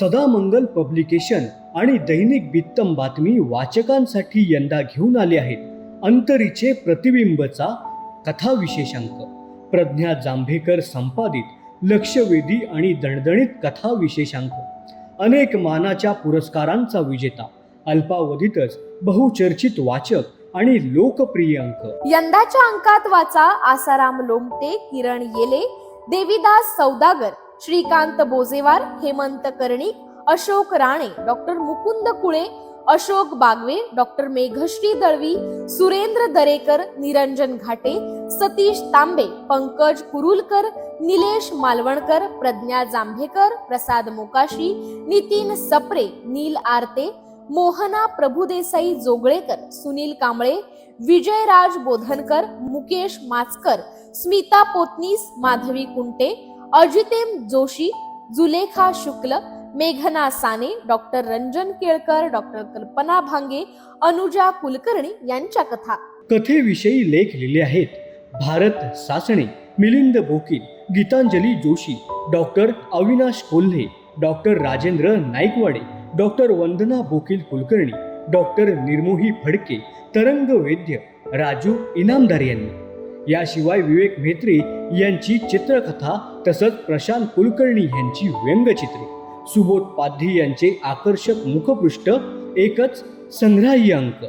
Sadamangal publication आणि दैनिक बित्तम बातमी वाचकांसाठी यंदा घेऊन आले आहेत. अंतरीचे प्रतिबिंबचा कथा विशेषांक प्रज्ञा जांभेकर संपादित लक्षवेधी आणि दणदणीत कथा विशेषांक अनेक मानाच्या पुरस्कारांचा विजेता. अल्पावधीतच बहुचर्चित वाचक आणि लोकप्रिय अंक. यंदाच्या अंकात वाचा आसाराम लोमटे किरण येले देविदास सौदागर श्रीकांत बोजेवार हेमंत कर्णिक अशोक राणे डॉक्टर मुकुंद कुळे अशोक बागवे डॉक्टर मेघश्री दळवी सुरेंद्र दरेकर निरंजन घाटे सतीश तांबे पंकज कुरुलकर निलेश मालवणकर प्रज्ञा जांभेकर प्रसाद मोकाशी नितीन सप्रे नील आरते मोहना प्रभुदेसाई जोगळेकर सुनील कांबळे विजयराज बोधनकर मुकेश माचकर स्मिता पोतनीस माधवी कुंटे अजितेम जोशी जुलेखा शुक्ल मेघना साने डॉक्टर रंजन केळकर डॉक्टर कल्पना भांगे अनुजा कुलकर्णी यांच्या कथा. कथेविषयी लेख लिहिले आहेत Bharat Sasane Milind Bokil Gitanjali Joshi doctor Avinash Kolhe doctor Rajendra Naikwade doctor Vandana Bokil Kulkarni doctor Nirmohi Phadke Tarang Vaidya Raju Inamdar यांनी. याशिवाय विवेक म्हेत्रे यांची चित्रकथा तसंच प्रशांत कुलकर्णी यांची व्यंगचित्रे. सुबोध पाध्ये यांचे आकर्षक मुखपृष्ठ एकच संग्राह्य अंक.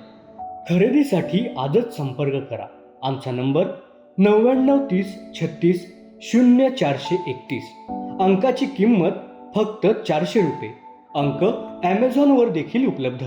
खरेदीसाठी आजच संपर्क करा. आमचा नंबर नव्याण्णव तीस छत्तीस शून्य चारशे एकतीस. अंकाची किंमत फक्त चारशे रुपये. अंक ॲमेझॉनवर देखील उपलब्ध.